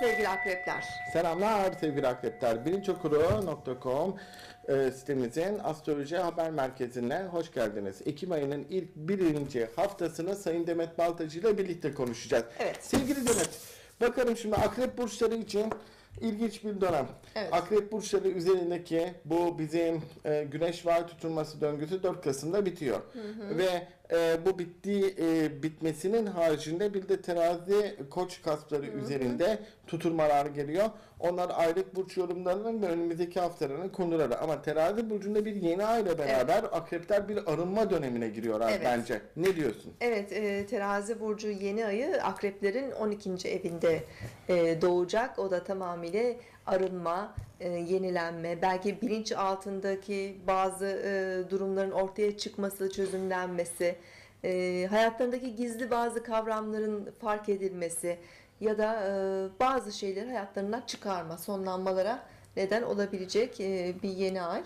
sevgili akrepler. Selamlar sevgili akrepler. Birinçokuru.com e, sitemizin astroloji haber merkezine hoş geldiniz. Ekim ayının ilk birinci haftasını Sayın Demet Baltacı ile birlikte konuşacağız. Evet. Sevgili Demet, bakalım şimdi akrep burçları için ilginç bir dönem. Evet. Akrep burçları üzerindeki bu bizim e, güneş var tutulması döngüsü 4 Kasım'da bitiyor. Ve e, bu bittiği e, bitmesinin haricinde bir de terazi koç kaspları üzerinde tutulmalar geliyor. Onlar aylık burç yorumlarının ve önümüzdeki haftaların konuları. Ama terazi burcunda bir yeni ay ile beraber akrepler bir arınma dönemine giriyorlar Evet. bence. Ne diyorsun? Evet, e, terazi burcu yeni ayı akreplerin 12. evinde e, doğacak. O da tamamıyla arınma, e, yenilenme, belki bilinç altındaki bazı e, durumların ortaya çıkması, çözümlenmesi, e, hayatlarındaki gizli bazı kavramların fark edilmesi ya da e, bazı şeyleri hayatlarından çıkarma, sonlanmalara neden olabilecek e, bir yeni ay.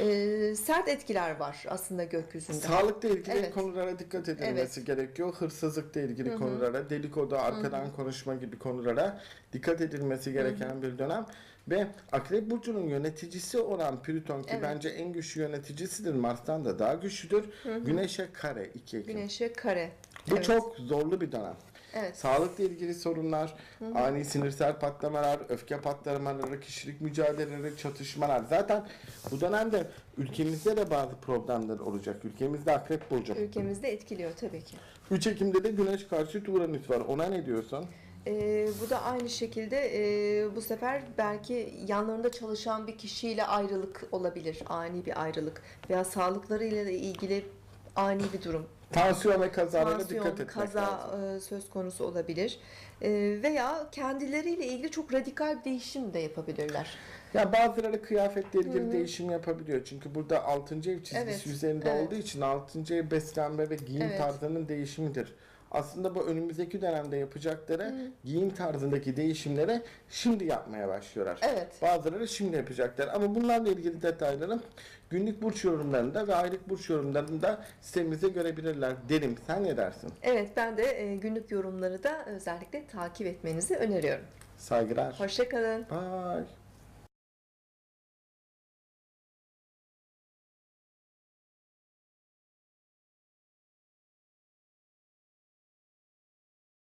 E, sert etkiler var aslında gökyüzünde. Sağlıkla ilgili Evet. konulara dikkat edilmesi gerekiyor. Hırsızlıkla ilgili konulara, dedikodu, arkadan konuşma gibi konulara dikkat edilmesi gereken bir dönem. Ve Akrep Burcu'nun yöneticisi olan Plüton ki Evet. bence en güçlü yöneticisidir. Mars'tan da daha güçlüdür. Güneş'e kare 2 Ekim. Güneşe kare. Bu Evet. çok zorlu bir dönem. Evet. Sağlıkla ilgili sorunlar, ani sinirsel patlamalar, öfke patlamaları, kişilik mücadeleleri, çatışmalar. Zaten bu dönemde ülkemizde de bazı problemler olacak. Ülkemizde Akrep Burcu. Ülkemizde etkiliyor tabii ki. 3 Ekim'de de Güneş karşıt Uranüs var. Ona ne diyorsun? Ee, bu da aynı şekilde e, bu sefer belki yanlarında çalışan bir kişiyle ayrılık olabilir. Ani bir ayrılık. Veya sağlıklarıyla ilgili ani bir durum. Tansiyon ve kazalara Tansiyon, dikkat etmek kaza lazım. e, söz konusu olabilir. E, veya kendileriyle ilgili çok radikal bir değişim de yapabilirler. Ya bazıları kıyafetle ilgili değişim yapabiliyor. Çünkü burada 6. ev çizgisi Evet, üzerinde evet. olduğu için 6. ev beslenme ve giyim Evet. tarzının değişimidir. Aslında bu önümüzdeki dönemde yapacakları giyim tarzındaki değişimleri şimdi yapmaya başlıyorlar. Evet. Bazıları şimdi yapacaklar. Ama bunlarla ilgili detayları günlük burç yorumlarında ve aylık burç yorumlarında sitemizde görebilirler derim. Sen ne dersin? Evet ben de e, günlük yorumları da özellikle takip etmenizi öneriyorum. Saygılar. Hoşçakalın. Bye.